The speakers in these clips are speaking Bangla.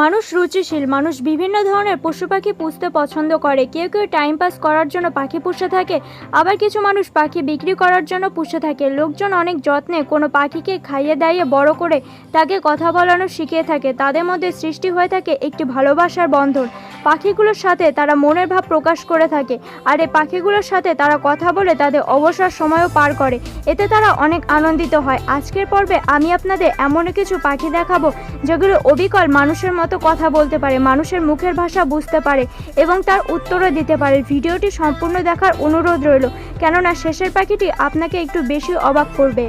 মানুষ রুচিশীল, মানুষ বিভিন্ন ধরনের পশু পাখি পুষতে পছন্দ করে। কেউ কেউ টাইম পাস করার জন্য পাখি পুষে থাকে, আবার কিছু মানুষ পাখি বিক্রি করার জন্য পুষে থাকে। লোকজন অনেক যত্নে কোনো পাখিকে খাইয়ে দাইয়ে বড় করে তাকে কথা বলানো শিখিয়ে থাকে। তাদের মধ্যে সৃষ্টি হয়ে থাকে একটি ভালোবাসার বন্ধন। পাখিগুলোর সাথে তারা মনের ভাব প্রকাশ করে থাকে, আর এই পাখিগুলোর সাথে তারা কথা বলে তাদের অবসর সময়ও পার করে। এতে তারা অনেক আনন্দিত হয়। আজকের পর্বে আমি আপনাদের এমন কিছু পাখি দেখাবো যেগুলো অবিকল মানুষের মতো কথা বলতে পারে, মানুষের মুখের ভাষা বুঝতে পারে এবং তার উত্তরও দিতে পারে। ভিডিওটি সম্পূর্ণ দেখার অনুরোধ রইল, কেননা শেষের পাখিটি আপনাকে একটু বেশি অবাক করবে।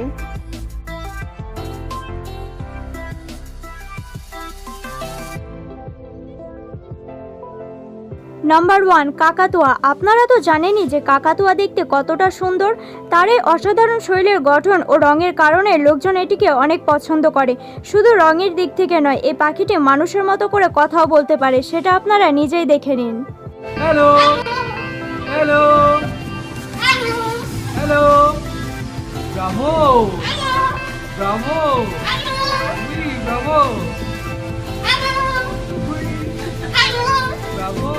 নাম্বার ওয়ান কাকাতুয়া। আপনারা তো জানেনই যে কাকাতুয়া দেখতে কতটা সুন্দর। তার এই অসাধারণ শরীরের গঠন ও রঙের কারণে লোকজন এটিকে অনেক পছন্দ করে। শুধু রঙের দিক থেকে নয় এই পাখিটি মানুষের মতো করে কথাও বলতে পারে সেটা আপনারা নিজেই দেখে নিন। Hello hello hello bravo bravo bravo bravo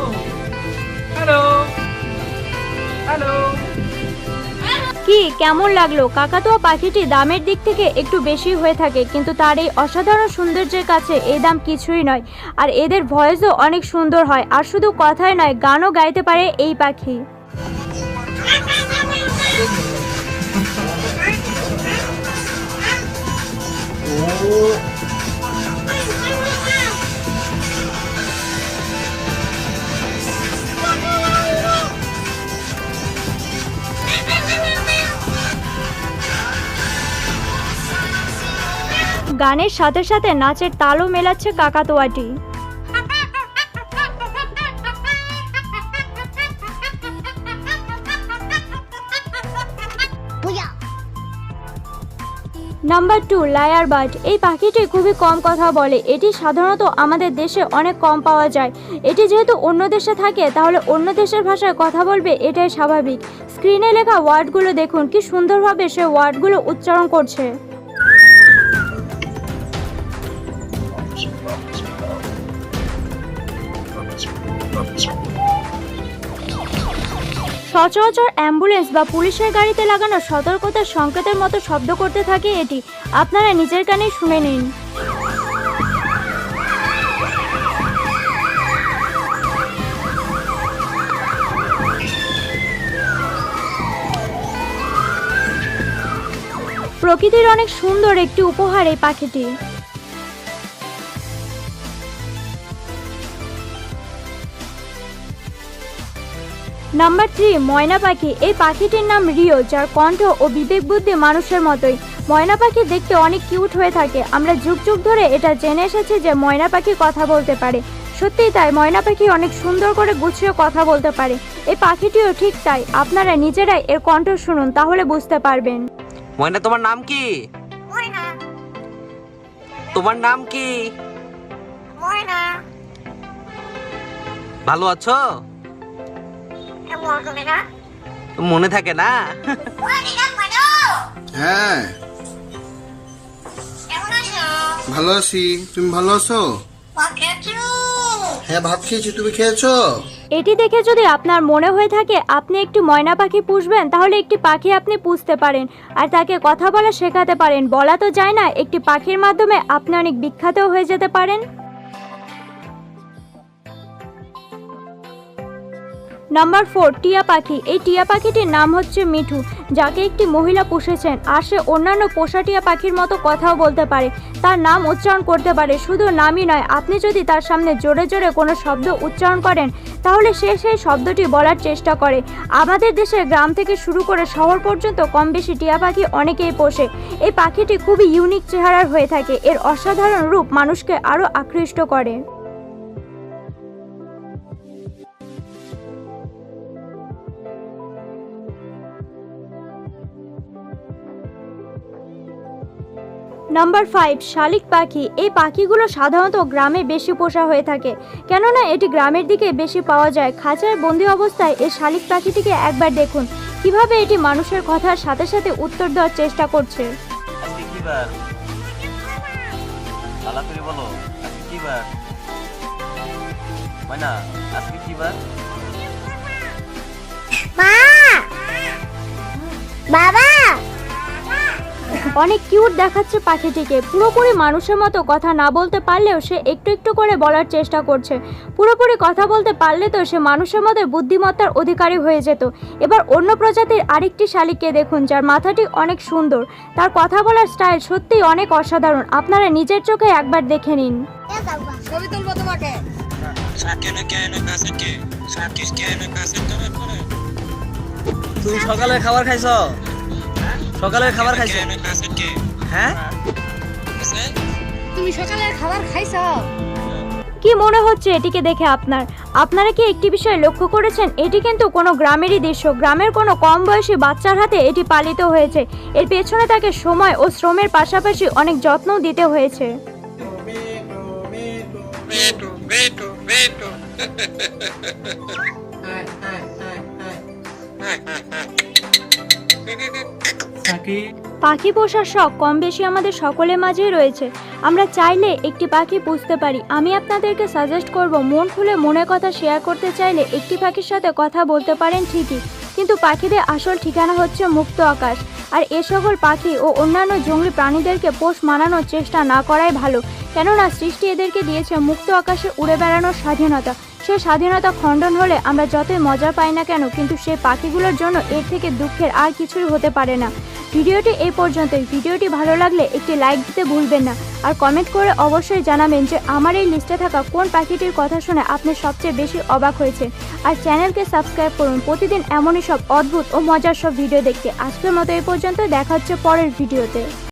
কি? কেমন লাগল? কাকাতুয়া পাখিটি দামের দিক থেকে একটু বেশি হয়ে থাকে, কিন্তু তার এই অসাধারণ সৌন্দর্যের কাছে এই দাম কিছুই নয়। আর এদের ভয়েসও অনেক সুন্দর হয়, আর শুধু কথাই নয়, গানও গাইতে পারে এই পাখি। গানের সাথে সাথে নাচের তালও মেলাচ্ছে কাকাতুয়াটি। নাম্বার টু লায়ার বার্ড এই পাখিটি খুবই কম কথা বলে। এটি সাধারণত আমাদের দেশে অনেক কম পাওয়া যায়। এটি যেহেতু অন্য দেশে থাকে তাহলে অন্য দেশের ভাষায় কথা বলবে এটাই স্বাভাবিক। স্ক্রিনে লেখা ওয়ার্ডগুলো দেখুন কি সুন্দরভাবে সে ওয়ার্ডগুলো উচ্চারণ করছে। সচরাচর অ্যাম্বুলেন্স বা পুলিশের গাড়িতে লাগানো সতর্কতার সংকেতের মতো শব্দ করতে থাকে এটি। আপনারা নিজের কানেই শুনে নিন। প্রকৃতির অনেক সুন্দর একটি উপহার এই পাখিটি নাম্বার থ্রি ময়না পাখি। এই পাখিটির নাম রিও যার কণ্ঠ ও বিবেক বুদ্ধি মানুষের মতোই। ময়না পাখি দেখতে অনেক কিউট হয়ে থাকে। আমরা যুগ যুগ ধরে এটা জেনে এসেছি যে ময়না পাখি কথা বলতে পারে। সত্যিই তাই ময়না পাখি অনেক সুন্দর করে গুছিয়ে কথা বলতে পারে। এই পাখিটিও ঠিক তাই। আপনারা নিজেরাই এর কণ্ঠ শুনুন তাহলে বুঝতে পারবেন। ময়না তোমার নাম কি? তোমার নাম কি? ভালো আছো? মনে থাকে না? হ্যাঁ। ভালো আছি। তুমি ভালো আছো? হ্যাঁ ভাত খেয়েছি। তুমি খেয়েছো? এটি দেখে যদি আপনার মনে হয়ে থাকে আপনি একটি ময়না পাখি পুষবেন তাহলে একটি পাখি আপনি পুষতে পারেন। আর তাকে কথা বলা শেখাতে পারেন। বলা তো যায় না একটি পাখির মাধ্যমে আপনি অনেক বিখ্যাতও হয়ে যেতে পারেন। নাম্বার ফোর টিয়া পাখি। এই টিয়া পাখিটির নাম হচ্ছে মিঠু, যাকে একটি মহিলা পুষেছেন আর সে অন্যান্য পোষা টিয়া পাখির মতো কথাও বলতে পারে। তার নাম উচ্চারণ করতে পারে, শুধু নামই নয়, আপনি যদি তার সামনে জোরে জোরে কোনো শব্দ উচ্চারণ করেন, তাহলে সে সেই শব্দটি বলার চেষ্টা করে। আমাদের দেশে গ্রাম থেকে শুরু করে শহর পর্যন্ত কম বেশি টিয়া পাখি অনেকেই পোষে। এই পাখিটি খুবই ইউনিক চেহারার হয়ে থাকে, এর অসাধারণ রূপ মানুষকে আরও আকৃষ্ট করে। নাম্বার ফাইভ শালিক পাখি। এই পাখিগুলো সাধারণত গ্রামে বেশি পোষা হয়ে থাকে। কেননা এটি গ্রামের দিকে বেশি পাওয়া যায়। খাঁচায় বন্দি অবস্থায় এই শালিক পাখিটিকে একবার দেখুন। কীভাবে এটি মানুষের কথার সাথে সাথে উত্তর দেওয়ার চেষ্টা করছে? আজকে কি বার? পালা করে বলো আজকে কি বার? ময়না আজকে কি বার? বাবা! অনেক কিউট দেখাচ্ছে পাখিটিকে পুরোপুরি মানুষের মতো কথা না বলতে পারলেও সে একটু একটু করে বলার চেষ্টা করছে পুরোপুরি কথা বলতে পারলে তো সে মানুষের মতো বুদ্ধিমত্তার অধিকারী হয়ে যেত এবার অন্য প্রজাতির আরেকটি শালিককে দেখুন যার মাথাটি অনেক সুন্দর তার কথা বলার স্টাইল সত্যিই অনেক অসাধারণ আপনারা নিজের চোখে একবার দেখে নিন ছবি তুলবো তোমাকে তুমি সকালে খাবার খাইছ সকালে খাবার খাইছ? হ্যাঁ? তুমি সকালে খাবার খাইছো? কি মনে হচ্ছে এটিকে দেখে আপনার? আপনারা কি একটি বিষয় লক্ষ্য করেছেন? এটি কিন্তু কোনো গ্রামেরই দৃশ্য। গ্রামের কোনো কম বয়সী বাচ্চার হাতে এটি পালিত হয়েছে। এর পেছনে তাকে সময় ও শ্রমের পাশাপাশি অনেক যত্নও দিতে হয়েছে। সাকি পাখি পোষার শখ কম বেশি আমাদের সকলের মাঝেই রয়েছে। আমরা চাইলে একটি পাখি পুষতে পারি। আমি আপনাদেরকে সাজেস্ট করব, মন খুলে মনের কথা শেয়ার করতে চাইলে একটি পাখির সাথে কথা বলতে পারেন ঠিকই। কিন্তু পাখিদের আসল ঠিকানা হচ্ছে মুক্ত আকাশ। আর এ সকল পাখি ও অন্যান্য জঙ্গলি প্রাণীদেরকে পোষ মানানোর চেষ্টা না করাই ভালো। কেননা সৃষ্টি এদেরকে দিয়েছে মুক্ত আকাশে উড়ে বেড়ানোর স্বাধীনতা। সেই স্বাধীনতা খণ্ডন হলে আমরা যতই মজা পাই না কেন, কিন্তু সে পাখিগুলোর জন্য এর থেকে দুঃখের আর কিছুই হতে পারে না। ভিডিওটি এই পর্যন্তই। ভিডিওটি ভালো লাগলে একটি লাইক দিতে ভুলবেন না। আর কমেন্ট করে অবশ্যই জানাবেন যে আমার এই লিস্টে থাকা কোন পাখিটির কথা শুনে আপনি সবচেয়ে বেশি অবাক হয়েছে। আর চ্যানেলকে সাবস্ক্রাইব করুন। প্রতিদিন এমনই সব অদ্ভুত ও মজার সব ভিডিও দেখতে। আজকের মতো এই পর্যন্ত দেখা হচ্ছে পরের ভিডিওতে।